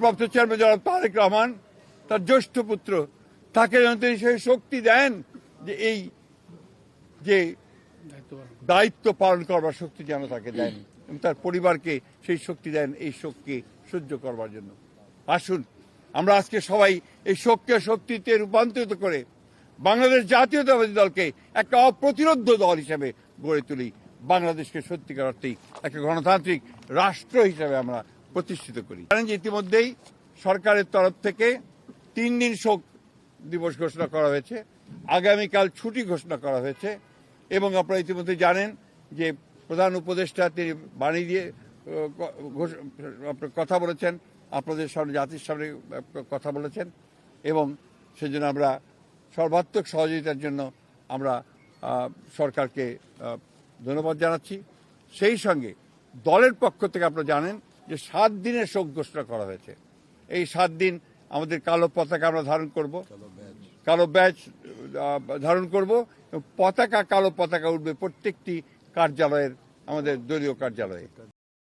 প্রাপ্ত চেয়ারম্যান জনাব তারেক রহমান, তার জ্যেষ্ঠ পুত্র, তাকে যেন তিনি সেই শক্তি দেন যে এই যে দায়িত্ব পালন করবার শক্তি যেন তাকে দেন এবং তার পরিবারকে সেই শক্তি দেন, এই শোককে সহ্য করবার জন্য। আসুন, আমরা আজকে সবাই এই শোককে শক্তিতে রূপান্তরিত করে বাংলাদেশ জাতীয়তাবাদী দলকে একটা অপ্রতিরোধ দল হিসেবে গড়ে তুলি। বাংলাদেশকে সত্যিকার অর্থেই একটা গণতান্ত্রিক রাষ্ট্র হিসেবে আমরা প্রতিষ্ঠিত করি। জানেন যে ইতিমধ্যেই সরকারের তরফ থেকে তিন দিন শোক দিবস ঘোষণা করা হয়েছে, আগামীকাল ছুটি ঘোষণা করা হয়েছে এবং আপনারা ইতিমধ্যে জানেন যে প্রধান উপদেষ্টা তিনি বাণী দিয়ে কথা বলেছেন, আপনাদের সামনে, জাতির সামনে কথা বলেছেন এবং সেজন্য আমরা সর্বাত্মক সহযোগিতার জন্য আমরা সরকারকে ধন্যবাদ জানাচ্ছি। সেই সঙ্গে দলের পক্ষ থেকে আপনারা জানেন যে সাত দিনের শোক ঘোষণা করা হয়েছে। এই সাত দিন আমাদের কালো পতাকা আমরা ধারণ করব। কালো ব্যাচ ধারণ করব। পতাকা কালো পতাকা উঠবে প্রত্যেকটি কার্যালয়ের আমাদের দলীয় কার্যালয়ে।